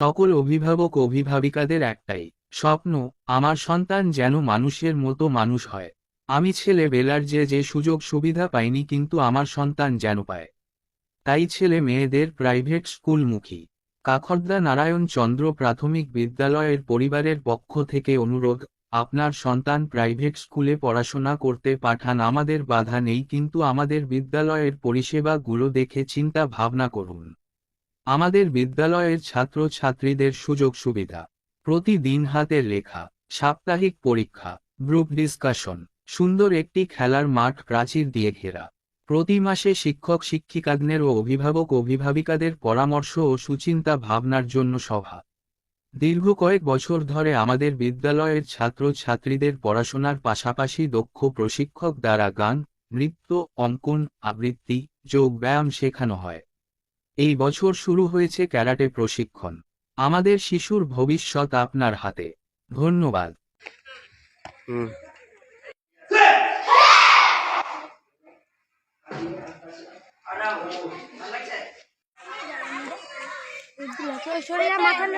সকল অভিভাবক অভিভাবিকাদের একটাই স্বপ্ন, আমার সন্তান যেন মানুষের মতো মানুষ হয়। আমি ছেলে বেলার যে যে সুযোগ সুবিধা পাইনি কিন্তু আমার সন্তান যেন পায়। তাই ছেলে মেয়েদের প্রাইভেট স্কুলমুখী। কাখর্দা নারায়ণ চন্দ্র প্রাথমিক বিদ্যালয়ের পরিবারের পক্ষ থেকে অনুরোধ, আপনার সন্তান প্রাইভেট স্কুলে পড়াশোনা করতে পাঠান, আমাদের বাধা নেই কিন্তু আমাদের বিদ্যালয়ের পরিষেবাগুলো দেখে চিন্তা ভাবনা করুন। আমাদের বিদ্যালয়ের ছাত্র ছাত্রীদের সুযোগ সুবিধা। প্রতিদিন হাতের লেখা, সাপ্তাহিক পরীক্ষা, গ্রুপ ডিসকাশন, সুন্দর একটি খেলার মাঠ প্রাচীর দিয়ে ঘেরা। প্রতি মাসে শিক্ষক শিক্ষিকাগ্নের ও অভিভাবক অভিভাবিকাদের পরামর্শ ও সুচিন্তা ভাবনার জন্য সভা। দীর্ঘ কয়েক বছর ধরে আমাদের বিদ্যালয়ের ছাত্র ছাত্রীদের পড়াশোনার পাশাপাশি দক্ষ প্রশিক্ষক দ্বারা গান, নৃত্য, অঙ্কন, আবৃত্তি যোগ ব্যায়াম শেখানো হয়। এই বছর শুরু হয়েছে ক্যারাটে প্রশিক্ষণ। আমাদের শিশুর ভবিষ্যৎ আপনার হাতে। ধন্যবাদ। মাথা